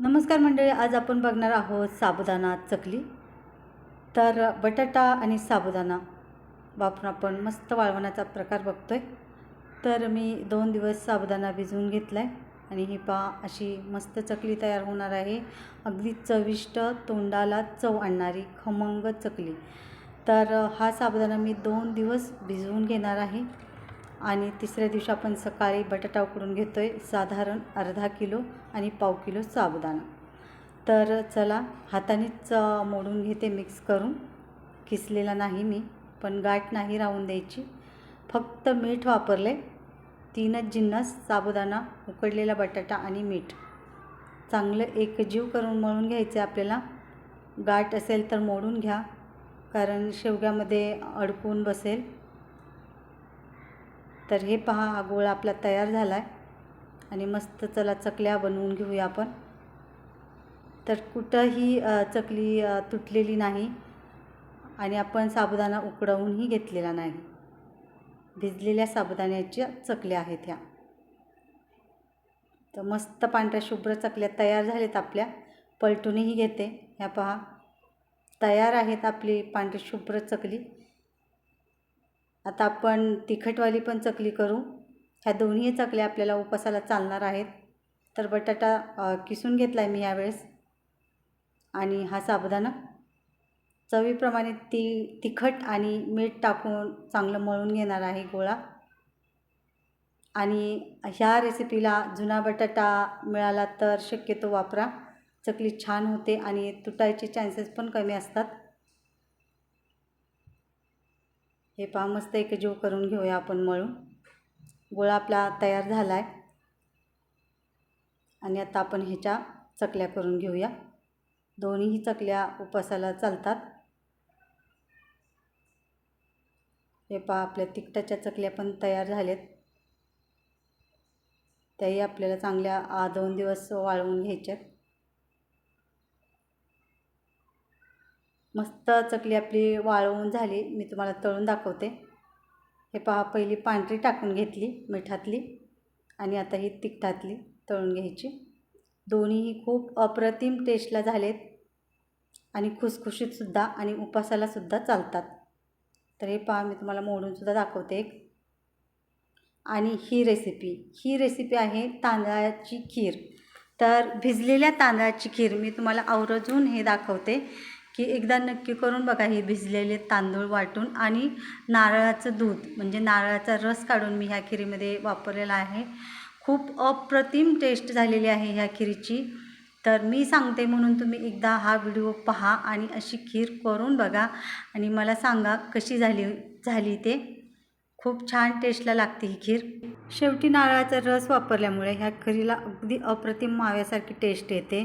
नमस्कार मंडळी आज आपण बघणार आहोत साबुदाणा चकली. तर बटाटा आणि साबुदाणा वापरून आपण मस्त वाळवण्याचा प्रकार बघतो आहे तर मी दोन दिवस साबुदाणा भिजवून घेतला आहे आणि ही पा अशी मस्त चकली तयार होणार आहे. अगदी चविष्ट तोंडाला चव आणणारी खमंग चकली. तर हा साबुदाणा मी दोन दिवस भिजवून घेणार आहे. आणि तिसऱ्या दिवशी आपण सकाळी बटाटा उकडून घेतो आहे साधारण अर्धा किलो आणि पाव किलो साबुदाणा. तर चला हातानेच मोडून घेते मिक्स करून. किसलेला नाही मी पण गाठ नाही राहून द्यायची. फक्त मीठ वापरले. तीनच जिन्नस साबुदाणा उकडलेला बटाटा आणि मीठ. चांगलं एकजीव करून मळून घ्यायचं आपल्याला. गाठ असेल तर मोडून घ्या कारण शेवग्यामध्ये अडकून बसेल. तर हे पहा हा गोळा आपला तयार झाला आहे आणि मस्त चला चकल्या बनवून घेऊया आपण. तर कुठंही चकली तुटलेली नाही. आणि आपण साबुदाणा उकडवूनही घेतलेला नाही. भिजलेल्या साबुदाण्याच्या चकल्या आहेत ह्या. तर मस्त पांढऱ्या शुभ्र चकल्या तयार झाल्यात आपल्या. पलटूनही घेते. ह्या पहा तयार आहेत आपली पांढरी शुभ्र चकली. आता आपण तिखटवाली पण चकली करू. ह्या दोन्ही चकल्या आपल्याला उपासाला चालणार आहेत. तर बटाटा किसून घेतला आहे मी यावेळेस. आणि हा साबुदाणा. चवीप्रमाणे ती तिखट आणि मीठ टाकून चांगलं मळून घेणार आहे गोळा. आणि ह्या रेसिपीला जुना बटाटा मिळाला तर शक्यतो वापरा. चकली छान होते आणि तुटायचे चान्सेस पण कमी असतात. हे पहा मस्त एकजीव करून घेऊया आपण मळून. गोळा आपला तयार झाला आहे आणि आता आपण ह्याच्या चकल्या करून घेऊया. दोन्हीही चकल्या उपासाला चालतात. हे पहा आपल्या तिखटाच्या चकल्या पण तयार झाल्यात. त्याही आपल्याला चांगल्या आ दोन दिवस वाळवून घ्यायच्यात. मस्त चकली आपली वाळवून झाली. मी तुम्हाला तळून दाखवते. हे पहा पहिली पांढरी टाकून घेतली मिठातली आणि आता ही तिखटातली तळून घ्यायची. दोन्हीही खूप अप्रतिम टेस्टला झालेत आणि खुसखुशीतसुद्धा आणि उपासालासुद्धा चालतात. तर हे पहा मी तुम्हाला मोडूनसुद्धा दाखवते एक. आणि ही रेसिपी ही रेसिपी आहे तांदळाची खीर. तर भिजलेल्या तांदळाची खीर मी तुम्हाला आवर्जून हे दाखवते. की एकदा नक्की करून बघा हे भिजलेले तांदूळ वाटून आणि नारळाचं दूध म्हणजे नारळाचा रस काढून मी ह्या खिरीमध्ये वापरलेला आहे. खूप अप्रतिम टेस्ट झालेली आहे ह्या खिरीची. तर मी सांगते म्हणून तुम्ही एकदा हा व्हिडिओ पहा आणि अशी खीर करून बघा आणि मला सांगा कशी झाली झाली ते. खूप छान टेस्टला लागते ही खीर. शेवटी नारळाचा रस वापरल्यामुळे ह्या खीरीला अगदी अप्रतिम माव्यासारखी टेस्ट येते.